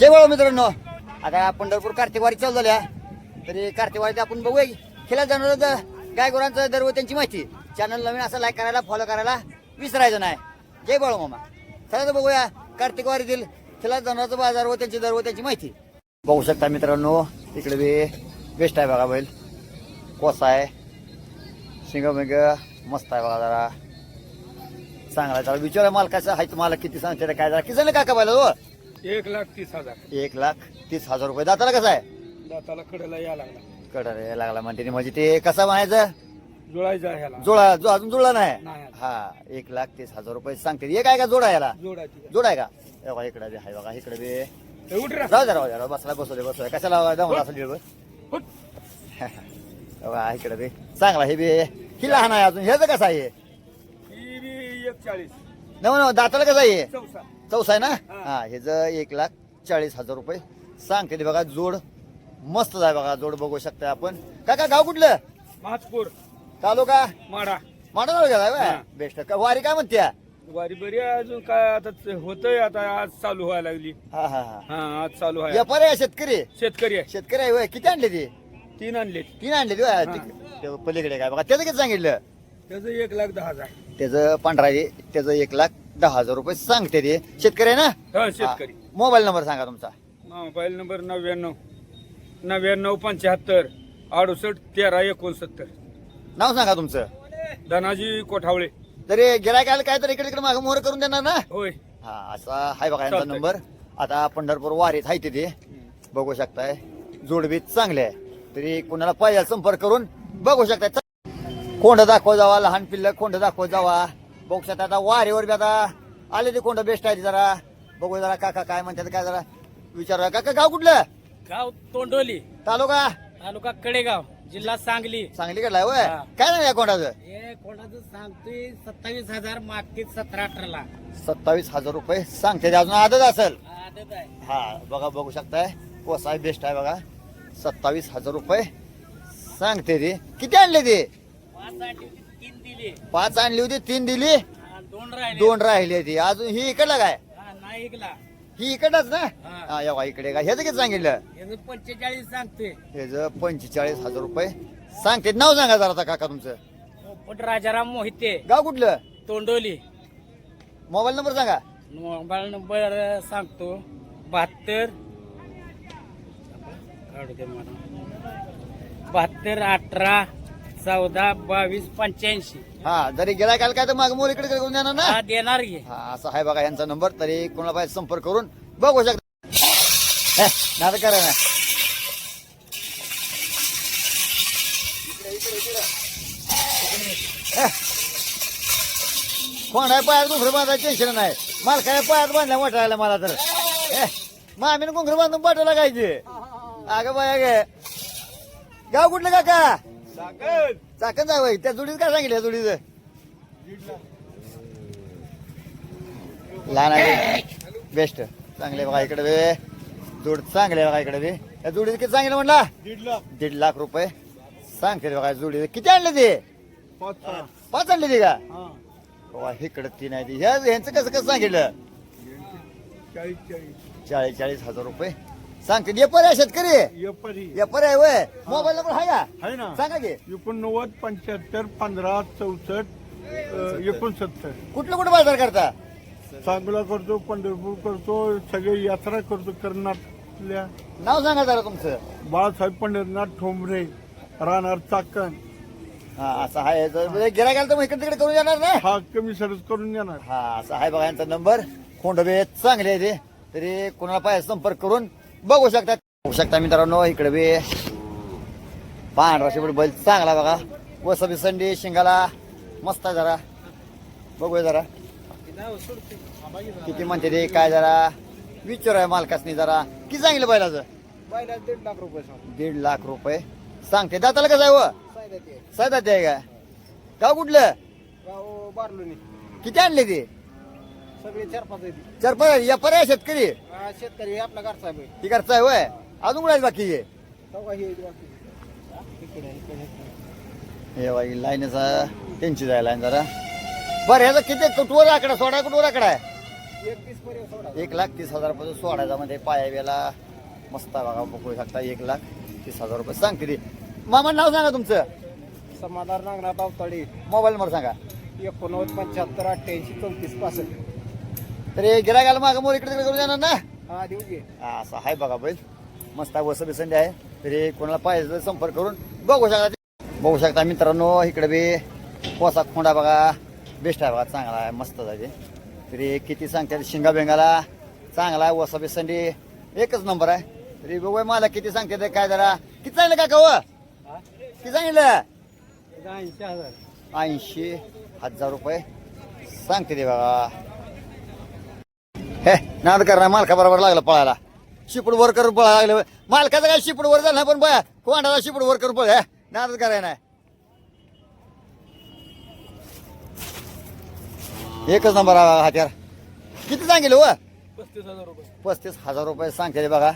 जय बाळा मित्रांनो. आता पंढरपूर कार्तिकवारी चालू झाल्या तरी कार्तिकवारीत आपण बघूया खेळा जाणार गाय गुरांचं दरव त्यांची माहिती. चॅनल नवीन असं लाईक करायला फॉलो करायला विसरायचं नाही. जय बाळू मामा. चला तर बघूया कार्तिकवारीतील खेळा जाणाराचं बाजार व त्यांची दरव त्यांची माहिती. बघू शकता मित्रांनो इकडे बी बेस्ट आहे बघा बैल. कोसा आहे. शिंगमिंग मस्त आहे बघा जरा. चांगला आहे. विचार विचारा मालकाचं. आहे तुम्हाला किती सांगते काय जरा किसन झालं काका बैल हो? एक लाख तीस हजार. एक लाख तीस हजार रुपये. दाताला कसं आहे? दाताला कडेला या लागला. कडा लागला म्हणते म्हणजे ते कसं म्हणायचं? जुळायचा ह्याला. जोडा जो अजून जुळला नाही? नाही. हा एक लाख तीस हजार रुपये सांगते. एक आहे का जोडा याला जोडायची. जोडा आहे का? हे बघा इकडे बी आहे बघा इकडे बी. ए, उठ रे. जाऊ द्या राहू द्या बसला बसू दे बसू दे. कशाला असेल हे. उठ. हे बघा इकडे बी. चांगला हे बी. ही लहान आहे अजून. ह्याचं कसं आहे? ही बी एक चाळीस नव नव दाताला कसं आहे? चौसा चौसा आहे ना? हा. ह्याचं एक लाख चाळीस हजार रुपये. सांगते बघा जोड मस्त आहे बघा जोड बघू शकता आपण. काका गाव कुठलं? माचपूर तालुका? माडा. माडा तालुक्यात? बेस्ट. का वारी काय म्हणत्या? वारी बरी अजून काय आता ते होतंय आता आज चालू व्हायला लागली. हा हा हा. हा आज चालू आहे. व्यापारी आहे शेतकरी? शेतकरी आहे. शेतकरी आहे होय किती आणले ते? तीन आणले. तीन आणले ते होय. ते- ते पलीकडे काय बघा त्याचं किती सांगितलं? त्याचं एक लाख दहा हजार. त्याचं पांढरा आहे त्याचं एक लाख दहा हजार रुपये सांगते ते. शेतकरी आहे ना? हा शेतकरी. मोबाईल नंबर सांगा तुमचा. मोबाईल नंबर नव्याण्णव नव्याण्णव पंच्याहत्तर अडुसष्ट तेरा एकोणसत्तर. नाव सांगा तुमचं. धनाजी कोठावळे. तरी गिरायकाला काय तर इकडे इकडे मागं मोहर करून देणार ना? होय. हा असा आहे बघा यांचा चालतंय. नंबर. आता पंढरपूर वारीत आहे तिथे. बघू शकताय. जोडबी चांगले आहे. तरी कोणाला पाहिजे संपर्क करून बघू शकताय. कोंड दाखव जावा लहान पिल्ल कोंड दाखव जावा. बघू शकता आता वारीवर बी आता आले ते कोंड बेस्ट आहे जरा. बघू जरा काका काय म्हणतात काय जरा विचारा काका गाव कुठलं? गाव तोंडोली. तालुका? तालुका कडेगाव जिल्हा सांगली. सांगली कडला होय? हा. काय नाही या कोंडाचं? हे कोणाचं सांगतोय सत्तावीस हजार मागतील सतरा अठराला. सत्तावीस हजार रुपये सांगते ते अजून आदत असेल. आदत आहे. हा बघा बघू शकताय. कोसाय बेस्ट आहे बघा. सत्तावीस हजार रुपये सांगते ते. किती आणले ते? पाच आठ तीन दिली. पाच आणली होती तीन दिली. हा, दोन राहिले. दोन राहिले ती अजून ही इकडला काय? हा, नाही ऐकला ही इकडच ना? हा. या इकडे काय ह्याचं किती सांगितलं? याचं पंचेचाळीस सांगतोय. ह्याचं पंचेचाळीस हजार रुपये. सांगते नाव सांगा जरा आता काका तुमचं. पोपट राजाराम मोहिते. गाव कुठलं? तोंडोली. मोबाईल नंबर सांगा. मोबाईल नंबर सांगतो. बहात्तर. बहात्तर अठरा. चौदा बावीस पंच्याऐंशी. हा जरी गेला काल काय तर माग मोर इकडे करून देणार ना? हा देणार घे हा असं आहे बघा यांचा नंबर तरी कोणाला पाहिजे संपर्क करून बघू शकता. नाटक करा ना. कोण आहे पायात घुंगर बांधायचं टेन्शन नाही. मला काय पायात बांधल्या वाटायला मला तर. मामीनं घुंगर बांधून पाठवला लागायचे अगं बाय गे गाव कुठलं काका? चाकण जावं त्या जुडीत काय सांगितलं जोडीचं? लहान आहे. बेस्ट. चांगले बघा इकडे बे. जोड चांगले बघा इकडे बे. त्या जोडीचं किती सांगितलं म्हणला दीड लाख दीड लाख रुपये. सांगते बघा जोडी किती आणले ते? पाच आणले ते का? बाबा इकडे तीन आहे ती. ह्या ह्यांचं कसं कसं सांगितलं? चाळीस चाळीस हजार रुपये. सांगते. व्यापारी आहे शेतकरी. व्यापारी व्यापारी आहे वय. मोबाईल नंबर आहे का? आहे ना. सांगा की. एकोणनव्वद पंच्याहत्तर पंधरा चौसष्ट एकोणसत्तर. कुठलं कुठं बाजार करता? सांगोला करतो पंढरपूर करतो सगळे यात्रा करतो कर्नाटकल्या. नाव सांगा जरा तुमचं. बाळासाहेब पंढरनाथ ठोंबरे राहणार चाकण. हा असं आहे. गिरायकाला तर मग इकडे तिकडे करून जाणार ना हा कमी सरस करून देणार हा असं आहे बघा यांचा नंबर. खोंडबे चांगले आहे ते. तरी कोणाला पाहिजे संपर्क करून बघू शकता. बघू शकता मित्रांनो इकडे बी पांढरा शेपट बैल चांगला बघा. वसबी संडी शिंगाला मस्त आहे जरा. बघूया जरा. किती म्हणते ते काय जरा विचार आहे मालकासनी जरा. किती सांगितलं बैलाचं? दीड लाख रुपये. दीड लाख रुपये सांगते. दाताला कसं आहे व? साधा ते आहे का? गाव कुठलं? गाव बारलोनी. किती आणले ते? सगळे चार पाच आहेत. चार पाच या पर्याय शेतकरी शेतकरी आपला घरचा आहे. वय अजून कुठे बाकी आहे हे बाई लाईनचा त्यांची जायला लाईन जरा. बरं ह्याचा किती कुठवर आकडा सोडा कुठवर आकडा आहे? एकतीस पर्यंत सोडा. एक लाख तीस हजार रुपये सोडायचा मध्ये पायाव्याला मस्त बघा बघू शकता एक लाख तीस हजार रुपये. सांगते ते मामा नाव सांगा तुमचं. समाधान नागनाथ पावताळी मोबाईल नंबर सांगा. एकोणनव्वद पंच्याहत्तर अठ्ठ्याऐंशी चौतीस पासष्ट. तरी गिरायकाला मागं मोर? इकडे तिकडे करून जाणार ना? हा देऊ घे हा, असं आहे बघा बैल. मस्त आहे वस बिसंडी आहे. तरी कोणाला पाहिजे तर संपर्क करून बघू शकता बघू शकता मित्रांनो इकडे बी कोसा खोंडा बघा. बेस्ट आहे बघा चांगला आहे मस्त ते. तरी किती सांगतात शिंगा बेंगाला चांगला आहे वसा बिसंडी एकच नंबर आहे. तरी बघूया मला किती सांगते ते काय जरा. किती सांगितलं का कव किती सांगितलं? ऐंशी हजार. ऐंशी हजार रुपये सांगते ते बघा. हे नाद करणार मालका बरोबर लागलं पळायला. शिपड वर करून पळायला लागलं. मालकाचं काय शिपड वर झालं पण बया कोणाला शिपड वर करून पळ नाद करायला नाही. एकच नंबर हत्यार. किती सांगितलं व पस्तीस हजार रुपये पस्तीस हजार रुपये सांगते बघा.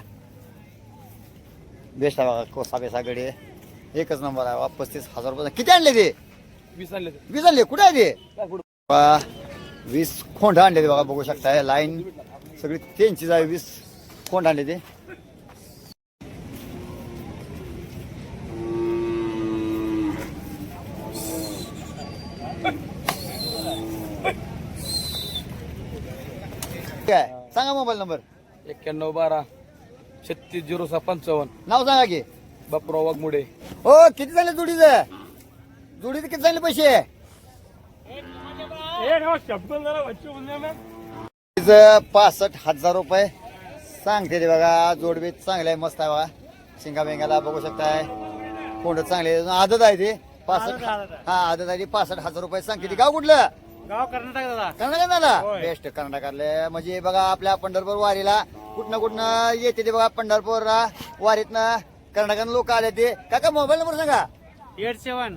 बेस्ट आहे बघा कोसा बेसा गडी. एकच नंबर आहे पस्तीस हजार रुपये. किती आणले ते? वीस आणले वीस आणले. कुठे आहे ते? वीस खोंड आणले ते बघा बघू शकता लाईन सगळी त्यांची जावी वीस खोंड आणले ते. काय? सांगा मोबाईल नंबर एक्क्याण्णव बारा छत्तीस झिरो सहा पंचावन्न. नाव सांगा की. बापराव वाघमुडे. हो किती झाले जोडीचं? जोडीचं किती झाले पैसे? पासष्ट हजार रुपये सांगते ते बघा जोडबी चांगले आहे मस्त आहे बघा. शिंगा बेंगाला बघू शकताय. कोंड चांगले. आदत आहे ते पासष्ट. हा आदत आहे ती पासष्ट हजार रुपये सांगते ती. गाव कुठलं? गाव कर्नाटक दादा. कर्नाटक दादा. बेस्ट कर्नाटकातले. म्हणजे बघा आपल्या पंढरपूर वारीला कुठनं कुठनं येते ते बघा पंढरपूरला. वारीतनं कर्नाटकात लोक आले ते. काका मोबाईल नंबर सांगा. Eight seven.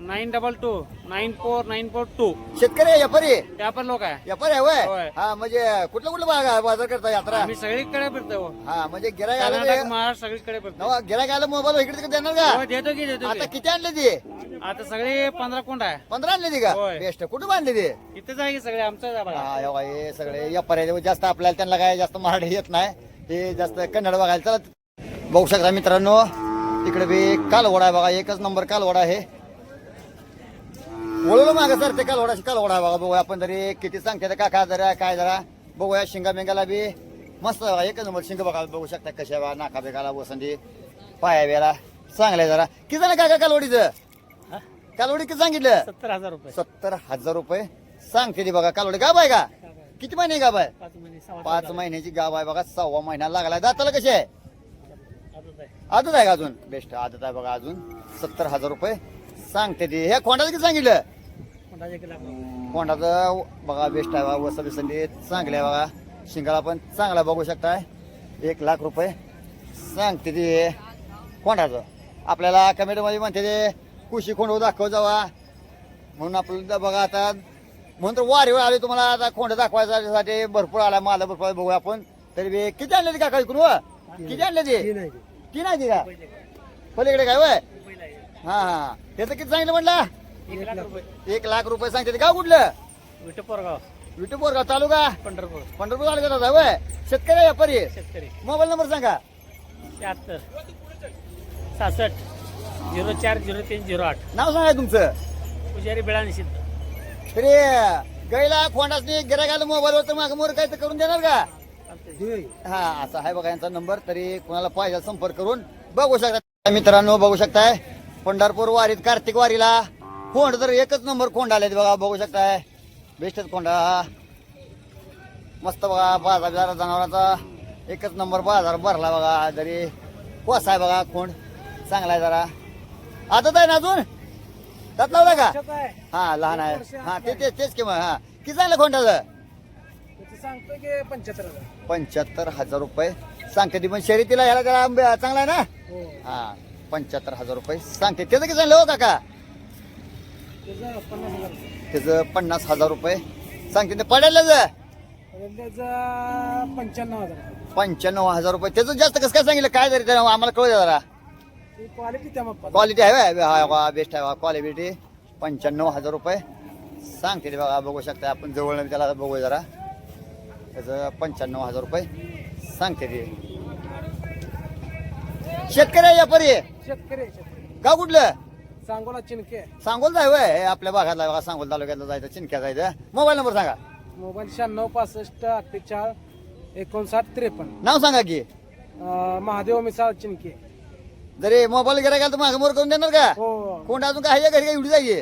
Nine double two nine four nine four two. शेतकरी आहे, व्यापारी आहे? त्या पण लोक आहे. व्यापारी आहे होय? होय. हा म्हणजे कुठलं कुठलं बागा- बाजार करता यात्रा? आम्ही सगळीकडे फिरतो हा. म्हणजे गिराय कर्नाटक आलं महाराष्ट्र सगळीकडे फिरतो. नवा गिराय आलं मोबाईल इकडे तिकडे देणार हो, का देतो की देतो आता की. किती आणले ते? आता सगळे पंधरा कोंड आहे. पंधरा आणले ते का? होय. बेस्ट. कुठे बांधले ते? इथेच आहे की सगळे आमचं हा हे सगळे व्यापारी जास्त आपल्याला त्यांना काय जास्त मराठी येत नाही. हे जास्त कन्नड बघायला चला. बघू शकता मित्रांनो इकडे बी कालवडा आहे बघा. एकच नंबर कालवडा आहे. वळवलं मागं सर ते कालवडा कालवडा बघा बघूया आपण तरी किती सांगते काका जरा काय जरा बघूया शिंगा बिंगाला बी. मस्त बघा एकच नंबर शिंग बघा बघू शकता कशा बघा नाका बेगाला वसंती पाया बेला चांगलं आहे जरा. किती झालं काका कालवडीचं? कालवडी किती सांगितलं? सत्तर हजार रुपये. सत्तर हजार रुपये. सांगते ती बघा कालवडी गाब आहे का? किती महिने गाब आहे? पाच महिन्याची गाब आहे बघा सव्वा महिना लागलाय. दाताला कशी आहे? आजच आहे. आदत आहे का अजून? बेस्ट आदत आहे बघा अजून. सत्तर हजार रुपये. सांगते ती. हे कोंडाचं किती सांगितलं? कोणाचे? कोंडाचं बघा बेस्ट आहे बघा वसं बिसंडी चांगले आहे बघा. शिंगाला पण चांगला बघू शकताय. एक लाख रुपये. सांगते ती. कोंडाचं आपल्याला कमेंटमध्ये म्हणते ते कुशी खोंड दाखव जावा. म्हणून आपल्याला बघा आता म्हणून तर वारीवर आले तुम्हाला. आता खोंड दाखवायसाठी भरपूर आला माल भरपूर बघूया आपण. तरी बी किती आणले ते काका इकडून व? किती आणले ते? तीन आहे ते. का? पलीकडे. काय वय हा हा. त्याचं किती सांगितलं म्हटलं? एक लाख रुपये. एक लाख रुपये सांगते गाव कुठलं? विठू पोरगाव बोरगाव तालुका? पंढरपूर. पंढरपूर तालुक्यात आहे वय शेतकरी आहे, व्यापारी आहे. शेतकरी. मोबाईल नंबर सांगा. शहात्तर. सहासष्ट. झिरो चार झिरो तीन झिरो आठ. नाव सांगा तुमचं. पुजारी बेळा निषिद्ध तरी गैला खोंडासनी गिरायकाला मोबाईलवर तर मागं मोर काय तर करून देणार का? हा असा आहे बघा यांचा नंबर. तरी कोणाला पाहिजे संपर्क करून बघू शकता. मित्रांनो बघू शकताय. पंढरपूर वारीत कार्तिक वारीला. खोंड तर एकच नंबर खोंड आले बघा बघू शकताय. बेस्टच हा मस्त बघा बाजार बिजार जनावरांचा एकच नंबर बाजार भरला बघा तरी कोसा आहे बघा खोंड. चांगला आहे जरा. आता आहे ना अजून? त्यात लावला का? हा लहान आहे. हा ते ते- तेच किंवा हा. किती झालं खोंडाचं सांगतो की पंच्याहत्तर हजार रुपये. सांगते ती पण शर्यतीला ह्याला जरा आंबे- चांगला आहे ना? हो. हा. पंच्याहत्तर हजार रुपये सांगते. त्याचं किती झालं हो काका? त्याचं पन्नास हजार रुपये सांगते. ते पडायला जा पंच्याण्णव हजार पंच्याण्णव हजार रुपये. त्याचं जास्त कसं काय सांगितलं? काय जरी त्याला आम्हाला कळू द्या जरा. क्वालिटी त्या क्वालिटी आहे बा, बेस्ट आहे. क्वालिटी पंच्याण्णव हजार रुपये सांगते ते बघा बघू शकता आपण. जवळ त्याला बघू जरा. त्याचं पंच्याण्णव हजार रुपये सांगते ते. शेतकरी व्यापारी आहे? शेतकरी शेतकरी. गाव कुठलं? सांगोला चिनके. सांगोल जाय वय हे आपल्या भागातला सांगोल तालुक्यातला जायचं चिंक्या जायचं. मोबाईल नंबर सांगा. मोबाईल शहाण्णव पासष्ट अठ्ठेचाळीस एकोणसाठ त्रेपन्न. नाव सांगा की. अं, महादेव मिसाळ चिनके. जरी मोबाईल गिरा गेला तर मागं मोर करून देणार का? हो. कोण अजून काय आहे घरी काय एवढी जायची?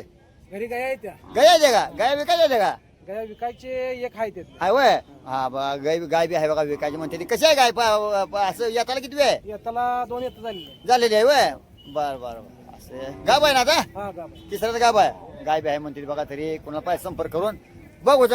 घरी गाय आहे त्या. गाय आहे का? गाय विकायची का? गाय विकायचे एक आहे ते हाय वय? हा बा गाय गाय बी आहे बघा विकायची म्हणते ती. कशी आहे गाय? पा- पा- असं येताला किती वेळ? येताला दोन येत झालेले झालेली आहे वय? बर बर बर. असं गाब आहे ना आता? हा गाव तिसऱ्याच गाब आहे. गाय बी आहे म्हणते ती बघा तरी. कोणाला पाहिजे संपर्क करून बघू